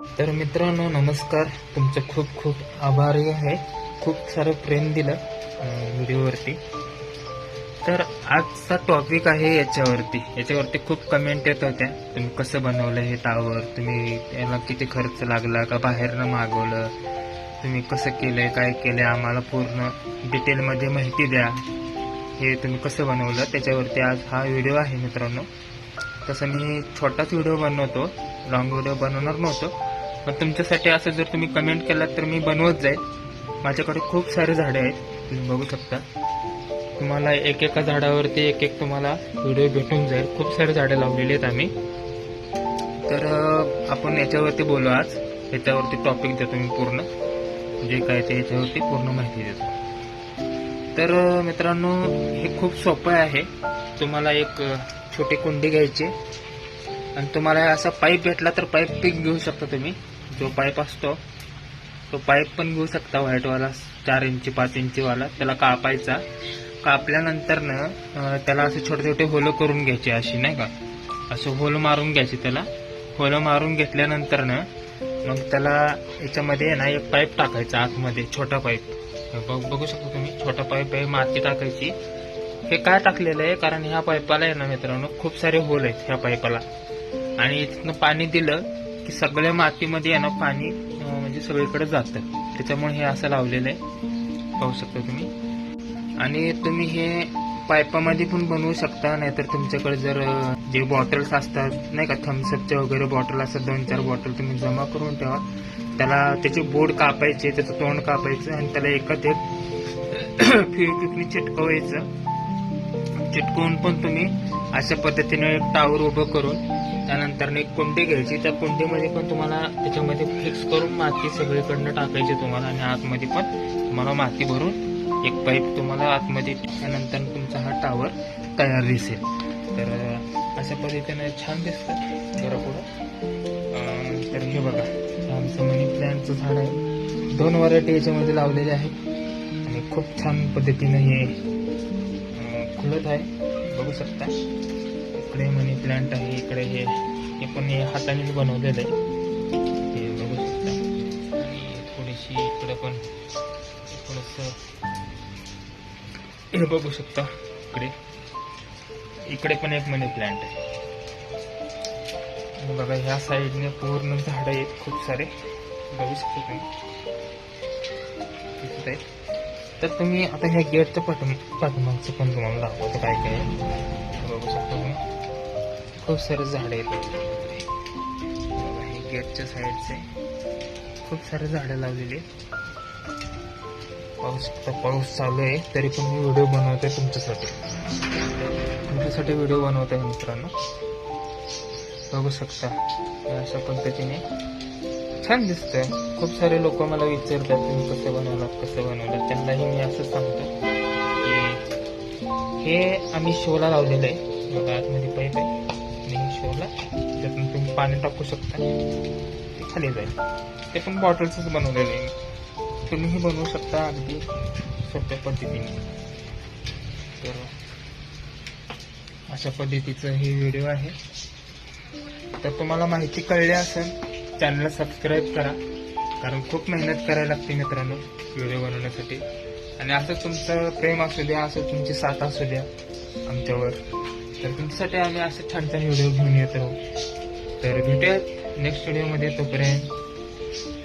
तर मित्रांनो नमस्कार. तुमचं खूप खूप आभारी आहे. खूप सारं प्रेम दिलं व्हिडिओवरती. तर आजचा टॉपिक आहे याच्यावरती. याच्यावरती खूप कमेंट येत होत्या. तुम्ही कसं बनवलं हे टावर तुम्ही याला किती खर्च लागला? का बाहेरनं मागवलं? तुम्ही कसं केलंय? काय केलंय? आम्हाला पूर्ण डिटेलमध्ये माहिती द्या. हे तुम्ही कसं बनवलं? त्याच्यावरती आज हा व्हिडिओ आहे मित्रांनो. तसं मी छोटाच व्हिडिओ बनवतो. लॉंग व्हिडिओ बनवणार नव्हतो. पण तुमच्यासाठी असं जर तुम्ही कमेंट केलात तर मी बनवत जाईल. माझ्याकडे खूप सारे झाडे आहेत. तुम्ही बघू शकता. तुम्हाला एक एका झाडावरती एक एक तुम्हाला व्हिडिओ भेटून जाईल. खूप सारे झाडे लावलेली आहेत आम्ही. तर आपण याच्यावरती बोलू आज. याच्यावरती टॉपिक देतो मी पूर्ण. जे काय ते याच्यावरती पूर्ण माहिती देतो. तर मित्रांनो हे खूप सोपं आहे. तुम्हाला एक छोटी कुंडी घ्यायची. आणि तुम्हाला असा पाईप भेटला तर पाईप पीक घेऊ शकता तुम्ही. जो पाईप असतो. तो पाईप पण घेऊ शकता व्हाईटवाला चार इंची पाच इंचीवाला. त्याला कापायचा. कापल्यानंतर ना त्याला असे छोटे छोटे होलं करून घ्यायचे अशी नाही का? असं होल मारून घ्यायचे त्याला. होलं मारून घेतल्यानंतर ना मग त्याला याच्यामध्ये आहे ना एक पाईप टाकायचा आतमध्ये छोटा पाईप. बघ बघू शकता तुम्ही छोटा पाईप आहे माती टाकायची. हे काय टाकलेलं आहे? कारण ह्या पाईपाला आहे ना मित्रांनो खूप सारे होल आहेत ह्या पाईपाला. आणि तिथनं पाणी दिलं की सगळ्या मातीमध्ये आहे ना पाणी म्हणजे सगळीकडे जातं. त्याच्यामुळे हे असं लावलेलं आहे. पाहू शकता तुम्ही. आणि तुम्ही हे पाईपामध्ये पण बनवू शकता नाहीतर तुमच्याकडे जर जे बॉटल्स असतात नाही का थम्सअपचे वगैरे बॉटल असतात दोन चार बॉटल तुम्ही जमा करून ठेवा. त्याला त्याचे बोर्ड कापायचे त्याचं तोंड कापायचं आणि त्याला एकच एक फिरकिकनी चिटकवायचं. चिटकवून पण तुम्ही अशा पद्धतीने एक टावर उभं करून त्यानंतर एक कुंडी घ्यायची. त्या कुंडीमध्ये पण तुम्हाला त्याच्यामध्ये फिक्स करून माती सगळीकडनं टाकायची तुम्हाला आणि आतमध्ये पण तुम्हाला माती भरून एक पाईप तुम्हाला आतमध्ये त्यानंतर तुमचा हा टावर तयार दिसेल. तर अशा पद्धतीने छान दिसतं. जरा पुढं. तर हे बघा. आमचं मनी प्लॅनचं झाड आहे. दोन व्हरायटी याच्यामध्ये लावलेले आहेत. आणि खूप छान पद्धतीने हे खुलत आहे. बघू शकता. इकडे मनी प्लांट आहे इकडे हे. हे पण हे हाताने बनवलेलं आहे. हे बघू शकता. आणि थोडीशी इकडे पण थोडस हे बघू शकता. इकडे. इकडे पण एक मनी प्लांट आहे. बघा ह्या साईडने पूर्ण झाडं आहेत खूप सारे. बघू शकतो तुम्ही. आहेत. तर तुम्ही आता ह्या गेटचं पटम पाठीमागचं पण तुम्हाला दाखवतो काय काय बघू शकता तुम्ही. खूप सारे झाडं आहेत. हे गेटच्या साईडचे खूप सारे झाडं लावलेली आहेत. पाऊस आता पाऊस चालू आहे. तरी पण मी व्हिडिओ आहे तुमच्यासाठी. तुमच्यासाठी व्हिडिओ बनवत आहे मित्रांनो. बघू शकता. अशा पद्धतीने. छान दिसतंय. खूप सारे लोक मला विचारतात तुम्ही कसं बनवलं कसं बनवलं? त्यांनाही मी असं सांगतो की हे आम्ही शोला लावलेलं आहे बघा आतमध्ये पाईप आहे. आणि हे शोला त्यातून तुम्ही पाणी टाकू शकता. ते खाली जाईल. ते पण बॉटल्सच बनवलेलं आहे. तुम्हीही बनवू शकता अगदी सोप्या पद्धतीने. तर अशा पद्धतीचं हे व्हिडिओ आहे. तर तुम्हाला माहिती कळली असेल चॅनलला सबस्क्राईब करा. कारण खूप मेहनत करायला लागते मित्रांनो व्हिडिओ बनवण्यासाठी. आणि असं तुमचं प्रेम असू द्या असं तुमची साथ असू द्या आमच्यावर. तर तुमच्यासाठी आम्ही असं छान छान व्हिडिओ घेऊन येत आहोत. तर भेटूयात नेक्स्ट व्हिडिओमध्ये तोपर्यंत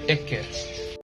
टेक केअर